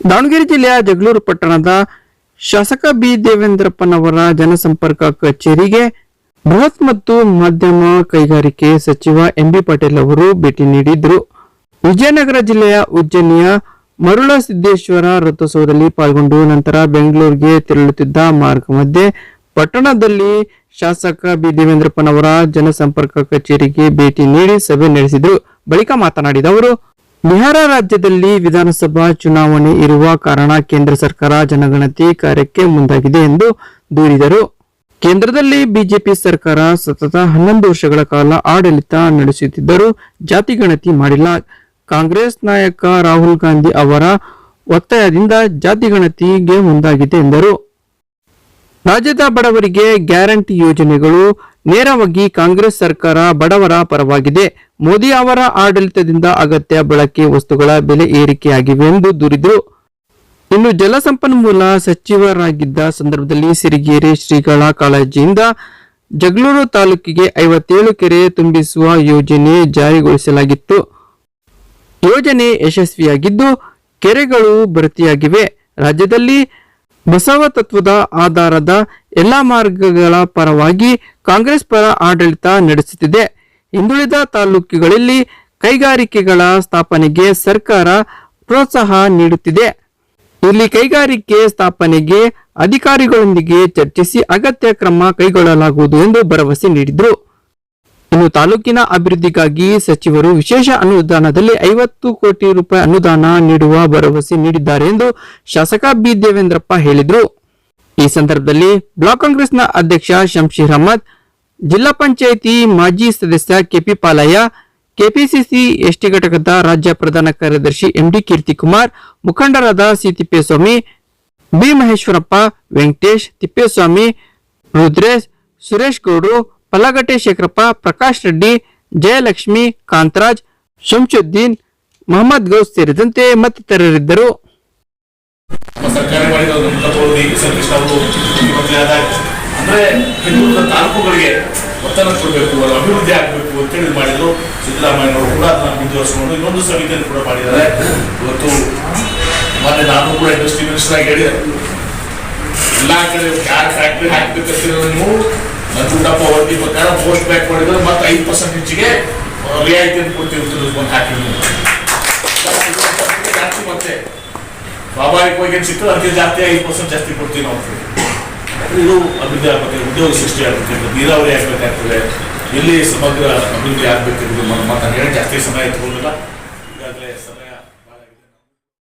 ದಾವಣಗೆರೆ ಜಿಲ್ಲೆಯ ಜಗಳೂರು ಪಟ್ಟಣದ ಶಾಸಕ ಬಿ ದೇವೇಂದ್ರಪ್ಪನವರ ಜನಸಂಪರ್ಕ ಕಚೇರಿಗೆ ಬೃಹತ್ ಮತ್ತು ಮಧ್ಯಮ ಕೈಗಾರಿಕೆ ಸಚಿವ ಎಂಬಿ ಪಾಟೀಲ್ ಅವರು ಭೇಟಿ ನೀಡಿದ್ರು. ವಿಜಯನಗರ ಜಿಲ್ಲೆಯ ಉಜ್ಜನಿಯ ಮರುಳ ಸಿದ್ದೇಶ್ವರ ರಥೋತ್ಸವದಲ್ಲಿ ಪಾಲ್ಗೊಂಡು ನಂತರ ಬೆಂಗಳೂರಿಗೆ ತೆರಳುತ್ತಿದ್ದ ಮಾರ್ಗ ಮಧ್ಯೆ ಪಟ್ಟಣದಲ್ಲಿ ಶಾಸಕ ಬಿ ದೇವೇಂದ್ರಪ್ಪನವರ ಜನಸಂಪರ್ಕ ಕಚೇರಿಗೆ ಭೇಟಿ ನೀಡಿ ಸಭೆ ನಡೆಸಿದರು. ಬಳಿಕ ಮಾತನಾಡಿದ ಅವರು ಬಿಹಾರ ರಾಜ್ಯದಲ್ಲಿ ವಿಧಾನಸಭಾ ಚುನಾವಣೆ ಇರುವ ಕಾರಣ ಕೇಂದ್ರ ಸರ್ಕಾರ ಜನಗಣತಿ ಕಾರ್ಯಕ್ಕೆ ಮುಂದಾಗಿದೆ ಎಂದು ದೂರಿದರು. ಕೇಂದ್ರದಲ್ಲಿ ಬಿಜೆಪಿ ಸರ್ಕಾರ ಸತತ ಹನ್ನೊಂದು ವರ್ಷಗಳ ಕಾಲ ಆಡಳಿತ ನಡೆಸುತ್ತಿದ್ದರೂ ಜಾತಿ ಗಣತಿ ಮಾಡಿಲ್ಲ. ಕಾಂಗ್ರೆಸ್ ನಾಯಕ ರಾಹುಲ್ ಗಾಂಧಿ ಅವರ ಒತ್ತಾಯದಿಂದ ಜಾತಿ ಗಣತಿಗೆ ಮುಂದಾಗಿದೆ ಎಂದರು. ರಾಜ್ಯದ ಬಡವರಿಗೆ ಗ್ಯಾರಂಟಿ ಯೋಜನೆಗಳು ನೇರವಾಗಿ ಕಾಂಗ್ರೆಸ್ ಸರ್ಕಾರ ಬಡವರ ಪರವಾಗಿದೆ. ಮೋದಿ ಅವರ ಆಡಳಿತದಿಂದ ಅಗತ್ಯ ಬಳಕೆ ವಸ್ತುಗಳ ಬೆಲೆ ಏರಿಕೆಯಾಗಿವೆ ಎಂದು ದೂರಿದರು. ಇನ್ನು ಜಲಸಂಪನ್ಮೂಲ ಸಚಿವರಾಗಿದ್ದ ಸಂದರ್ಭದಲ್ಲಿ ಸಿರಿಗೇರಿ ಶ್ರೀಗಳ ಕಾಳಜಿಯಿಂದ ಜಗಳೂರು ತಾಲೂಕಿಗೆ ಐವತ್ತೇಳು ಕೆರೆ ತುಂಬಿಸುವ ಯೋಜನೆ ಜಾರಿಗೊಳಿಸಲಾಗಿತ್ತು. ಯೋಜನೆ ಯಶಸ್ವಿಯಾಗಿದ್ದು, ಕೆರೆಗಳು ಭರ್ತಿಯಾಗಿವೆ. ರಾಜ್ಯದಲ್ಲಿ ಬಸವ ತತ್ವದ ಆಧಾರದ ಎಲ್ಲ ಮಾರ್ಗಗಳ ಪರವಾಗಿ ಕಾಂಗ್ರೆಸ್ ಪರ ಆಡಳಿತ ನಡೆಸುತ್ತಿದೆ. ಹಿಂದುಳಿದ ತಾಲೂಕುಗಳಲ್ಲಿ ಕೈಗಾರಿಕೆಗಳ ಸ್ಥಾಪನೆಗೆ ಸರ್ಕಾರ ಪ್ರೋತ್ಸಾಹ ನೀಡುತ್ತಿದೆ. ಇಲ್ಲಿ ಕೈಗಾರಿಕೆ ಸ್ಥಾಪನೆಗೆ ಅಧಿಕಾರಿಗಳೊಂದಿಗೆ ಚರ್ಚಿಸಿ ಅಗತ್ಯ ಕ್ರಮ ಕೈಗೊಳ್ಳಲಾಗುವುದು ಎಂದು ಭರವಸೆ ನೀಡಿದರು. ಇನ್ನು ತಾಲೂಕಿನ ಅಭಿವೃದ್ಧಿಗಾಗಿ ಸಚಿವರು ವಿಶೇಷ ಅನುದಾನದಲ್ಲಿ ಐವತ್ತು ಕೋಟಿ ರೂಪಾಯಿ ಅನುದಾನ ನೀಡುವ ಭರವಸೆ ನೀಡಿದ್ದಾರೆ ಎಂದು ಶಾಸಕ ಬಿ ದೇವೇಂದ್ರಪ್ಪ ಹೇಳಿದರು. ಈ ಸಂದರ್ಭದಲ್ಲಿ ಬ್ಲಾಕ್ ಕಾಂಗ್ರೆಸ್ನ ಅಧ್ಯಕ್ಷ ಶಂಶೀರ್ ಅಹಮದ್, ಜಿಲ್ಲಾ ಪಂಚಾಯಿತಿ ಮಾಜಿ ಸದಸ್ಯ ಕೆಪಿ ಪಾಲಯ್ಯ, ಕೆಪಿಸಿಸಿ ಎಸ್ಟಿ ಘಟಕದ ರಾಜ್ಯ ಪ್ರಧಾನ ಕಾರ್ಯದರ್ಶಿ ಎಂಡಿ ಕೀರ್ತಿಕುಮಾರ್, ಮುಖಂಡರಾದ ಸಿ ತಿಪ್ಪೇಸ್ವಾಮಿ, ಬಿ ಮಹೇಶ್ವರಪ್ಪ, ವೆಂಕಟೇಶ್ ತಿಪ್ಪೇಸ್ವಾಮಿ, ರುದ್ರೇಶ್, ಸುರೇಶ್ ಗೌಡ್ರು ಪಲ್ಲಗಟ್ಟೆ ಶೇಖರಪ್ಪ, ಪ್ರಕಾಶ್ ರೆಡ್ಡಿ, ಜಯಲಕ್ಷ್ಮಿ, ಕಾಂತರಾಜ್, ಶಂಶುದ್ದೀನ್, ಮೊಹಮ್ಮದ್ ಗೌಸ್ ಸೇರಿದಂತೆ ಮತ್ತಿತರರಿದ್ದರು. ಅಂದ್ರೆ ಕೊಡಬೇಕು ಮಾಡಿದ್ರು. ಸಿದ್ದರಾಮಯ್ಯನವರು ಕೂಡ ಕೂಡ ಮಾಡಿದ್ದಾರೆ. ಇವತ್ತು ನಾನು ಕೂಡ ಇಂಡಸ್ಟ್ರಿ ಮಿನಿಸ್ಟರ್ ಆಗಿ ಹೇಳಿದೆ. ಎಲ್ಲಾ ಕಡೆ ಯಾರು ಫ್ಯಾಕ್ಟ್ರಿ ಹಾಕ್ಬೇಕಂತ ನೀವು ನಂಜುಂಡಪ್ಪ ವರದಿ ಪ್ರಕಾರ ಪೋಸ್ಟ್ ಬ್ಯಾಕ್ ಮಾಡಿದ್ರೆ ಮತ್ತೆ ಐದು ಪರ್ಸೆಂಟ್ ಹೆಚ್ಚಿಗೆ ರಿಯಾಯಿತಿ ರಿಯಾಯಿತಿಯನ್ನು ಕೊಡ್ತೀವಿ ಅಂತ ಒಂದು ಹಾಕಿದ್ರು. ಜಾಸ್ತಿ ಮತ್ತೆ ಸ್ವಾಭಾವಿಕವಾಗಿ ಏನು ಸಿಗ್ತದೆ ಅದಕ್ಕೆ ಜಾಸ್ತಿ ಐದು ಪರ್ಸೆಂಟ್ ಜಾಸ್ತಿ ಕೊಡ್ತೀವಿ ನಾವು ಇದು ಅಭಿವೃದ್ಧಿ ಆಗ್ಬೇಕು, ಉದ್ಯೋಗ ಸೃಷ್ಟಿ ಆಗ್ಬೇಕು ನೀರಾವರಿ ಆಗ್ಬೇಕಾಗ್ತದೆ. ಎಲ್ಲಿ ಸಮಗ್ರ ಅಭಿವೃದ್ಧಿ ಆಗ್ಬೇಕು ಮಾತನ್ನು ಹೇಳಿ ಜಾಸ್ತಿ ಸಮಯ ತಗೊಂಡಿಲ್ಲ ಈಗಾಗಲೇ ಸಮಯ